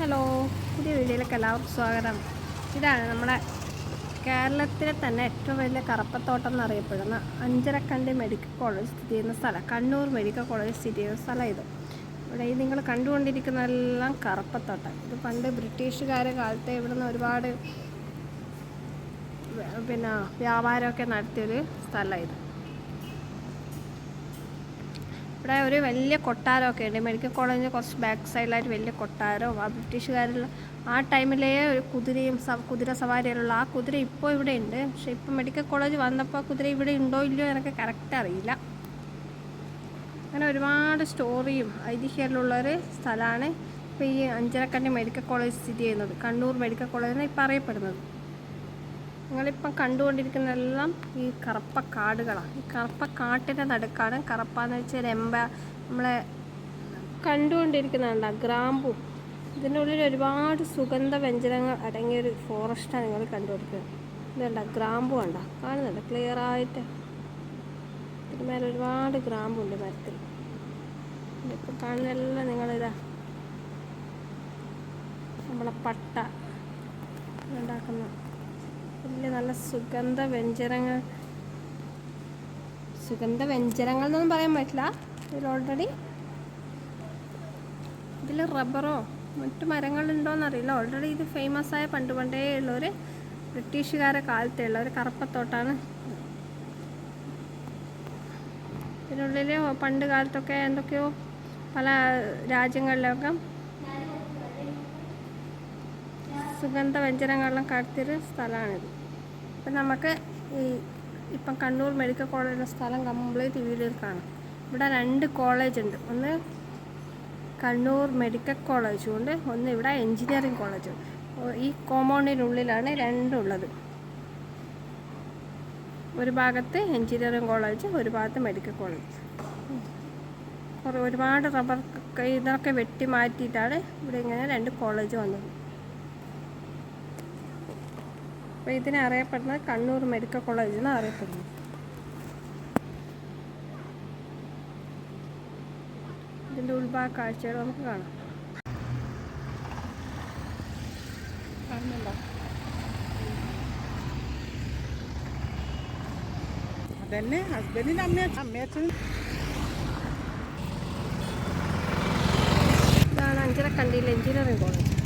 Hello പുതിയ വീഡിയോയിലേക്ക് എല്ലാവർക്കും സ്വാഗതം. ഇതാണ് നമ്മുടെ കേരളത്തിലെ തന്നെ ഏറ്റവും വലിയ കറപ്പത്തോട്ടം എന്നറിയപ്പെടുന്ന അഞ്ചരക്കണ്ടി മെഡിക്കൽ കോളേജ് സ്ഥിതി ചെയ്യുന്ന സ്ഥലം. കണ്ണൂർ മെഡിക്കൽ കോളേജ് സ്ഥിതി ചെയ്യുന്ന സ്ഥലം ഇത്. ഇവിടെ ഈ നിങ്ങൾ കണ്ടുകൊണ്ടിരിക്കുന്നതെല്ലാം കറപ്പത്തോട്ടം. ഇത് പണ്ട് ബ്രിട്ടീഷുകാരെ കാലത്തെ ഇവിടുന്ന് ഒരുപാട് പിന്നെ വ്യാപാരമൊക്കെ നടത്തിയൊരു സ്ഥലം ഇത്. ഇവിടെ ഒരു വലിയ കൊട്ടാരമൊക്കെ ഉണ്ട്. മെഡിക്കൽ കോളേജിന്റെ കുറച്ച് ബാക്ക് സൈഡിലായിട്ട് വലിയ കൊട്ടാരവും ആ ബ്രിട്ടീഷുകാരിൽ ആ ടൈമിലേ ഒരു കുതിരയും കുതിര സവാരിയിലുള്ള ആ കുതിര ഇപ്പോൾ ഇവിടെ ഉണ്ട്. പക്ഷേ ഇപ്പോൾ മെഡിക്കൽ കോളേജ് വന്നപ്പോൾ കുതിര ഇവിടെ ഉണ്ടോ ഇല്ലയോ എന്നൊക്കെ കറക്റ്റ് അറിയില്ല. അങ്ങനെ ഒരുപാട് സ്റ്റോറിയും ഐതിഹ്യമുള്ളൊരു സ്ഥലമാണ് ഇപ്പോൾ ഈ അഞ്ചരക്കണ്ടി മെഡിക്കൽ കോളേജ് സ്ഥിതി ചെയ്യുന്നത്. കണ്ണൂർ മെഡിക്കൽ കോളേജ് എന്നാണ് ഇപ്പോൾ അറിയപ്പെടുന്നത്. നിങ്ങളിപ്പം കണ്ടുകൊണ്ടിരിക്കുന്നതെല്ലാം ഈ കറുപ്പ കാടുകളാണ് ഈ കറുപ്പ കാട്ടിന്റെ നടുക്കാണ് കറുപ്പാന്ന് വെച്ചാൽ രമ്പ നമ്മളെ കണ്ടുകൊണ്ടിരിക്കുന്നുണ്ട ഗ്രാമ്പു. ഇതിന്റെ ഉള്ളിൽ ഒരുപാട് സുഗന്ധ വ്യഞ്ജനങ്ങൾ അടങ്ങിയ ഒരു ഫോറസ്റ്റാണ് നിങ്ങൾ കണ്ടുപിടിക്കുന്നത് ഇതുണ്ട? ഗ്രാമ്പു കണ്ട? കാണുന്നുണ്ട്? ക്ലിയർ ആയിട്ട്. ഇതിന് മേലെ ഒരുപാട് ഗ്രാമ്പുണ്ട് മരത്തിൽ. ഇപ്പം കാണുന്നതെല്ലാം നിങ്ങളിതാ നമ്മളെ പട്ട ഉണ്ടാക്കുന്ന വലിയ നല്ല സുഗന്ധ വ്യഞ്ജനങ്ങൾ. സുഗന്ധ വ്യഞ്ജനങ്ങൾ എന്നൊന്നും പറയാൻ പറ്റില്ല. ഇതിൽ ഓൾറെഡി ഇതിൽ റബ്ബറോ മറ്റു മരങ്ങളുണ്ടോയെന്നറിയില്ല ഓൾറെഡി ഇത് ഫേമസ് ആയ പണ്ട് പണ്ടേ ഉള്ളൊരു ബ്രിട്ടീഷുകാരെ കാലത്തെ ഉള്ള ഒരു കറുപ്പത്തോട്ടാണ്. ഇതിനുള്ളിൽ പണ്ട് കാലത്തൊക്കെ എന്തൊക്കെയോ പല രാജ്യങ്ങളിലൊക്കെ സുഗന്ധ വ്യഞ്ജനങ്ങളെല്ലാം കടത്തിയൊരു സ്ഥലമാണിത്. അപ്പം നമുക്ക് ഈ ഇപ്പം കണ്ണൂർ മെഡിക്കൽ കോളേജിന്റെ സ്ഥലം കംപ്ലീറ്റ് വീഡിയോയിൽ കാണാം. ഇവിടെ രണ്ട് കോളേജ് ഉണ്ട് ഒന്ന് കണ്ണൂർ മെഡിക്കൽ കോളേജും ഉണ്ട് ഒന്ന് ഇവിടെ എൻജിനീയറിംഗ് കോളേജും. ഈ കോമ്പൗണ്ടിനുള്ളിലാണ് രണ്ടും ഉള്ളത് ഒരു ഭാഗത്ത് എൻജിനീയറിംഗ് കോളേജ് ഒരു ഭാഗത്ത് മെഡിക്കൽ കോളേജ്. കുറേ ഒരുപാട് റബ്ബർ ഇതൊക്കെ വെട്ടി മാറ്റിയിട്ടാണ് ഇവിടെ ഇങ്ങനെ രണ്ട് കോളേജ് വന്നത്. അപ്പോൾ ഇതിനെ അറിയപ്പെടുന്നത് കണ്ണൂർ മെഡിക്കൽ കോളേജ് എന്ന് അറിയപ്പെടുന്നു ഇതിന്റെ ഉൾഭാഗ കാഴ്ചകൾ നമുക്ക് കാണാം. കാണുന്നുണ്ടോ അതന്നെ ഹസ്ബൻഡിന്റെ അമ്മ അമ്മയച്ഛനും ഇതാണ് അഞ്ചര അഞ്ചരക്കണ്ടിയിൽ എഞ്ചിനീയറിംഗ് കോളേജ്.